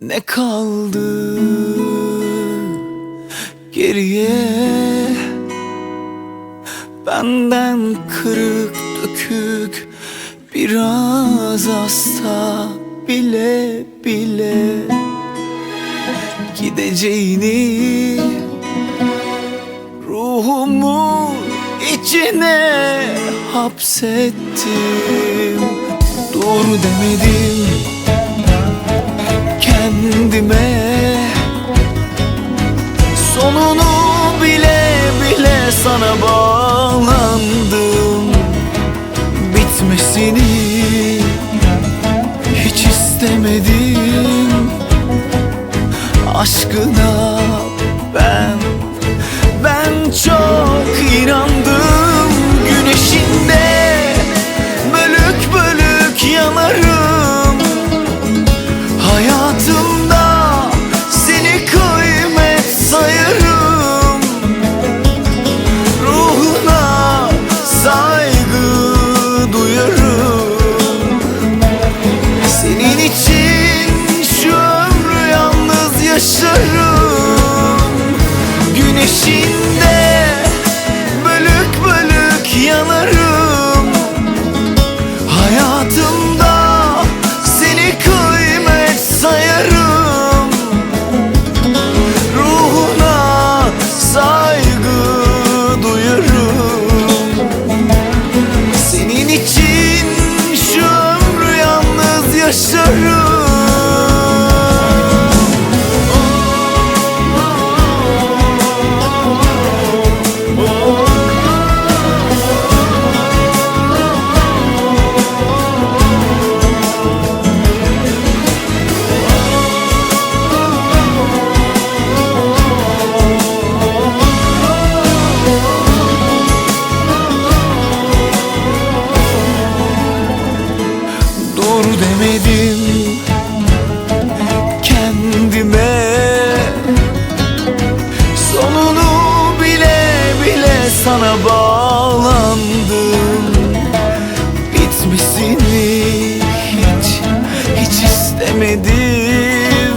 Ne kaldı geriye? Benden kırık dökük Biraz hasta bile bile. Gideceğini Ruhumu içine hapsettim. Doğru demedim kendime. Sonunu bile bile sana bağlandım contigo. Dur demedim kendime. Sonunu bile bile sana bağlandım. Bitmesini hiç? Hiç istemedim.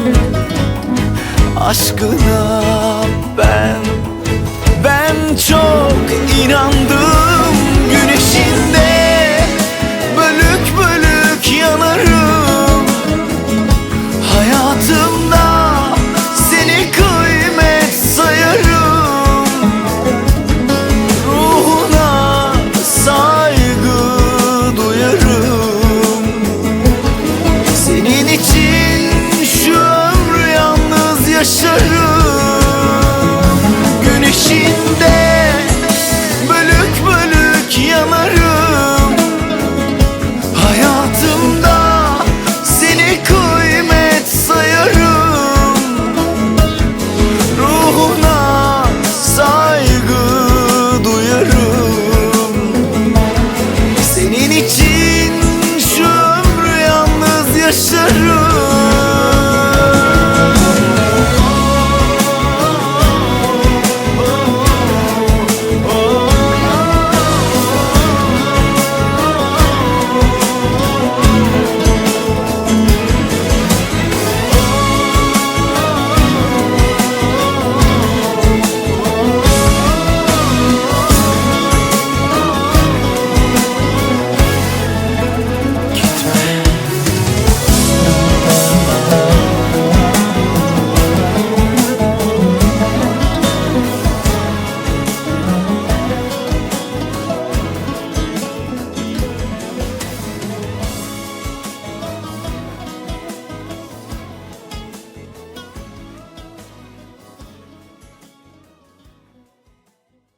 Aşkına ben ben çok inandım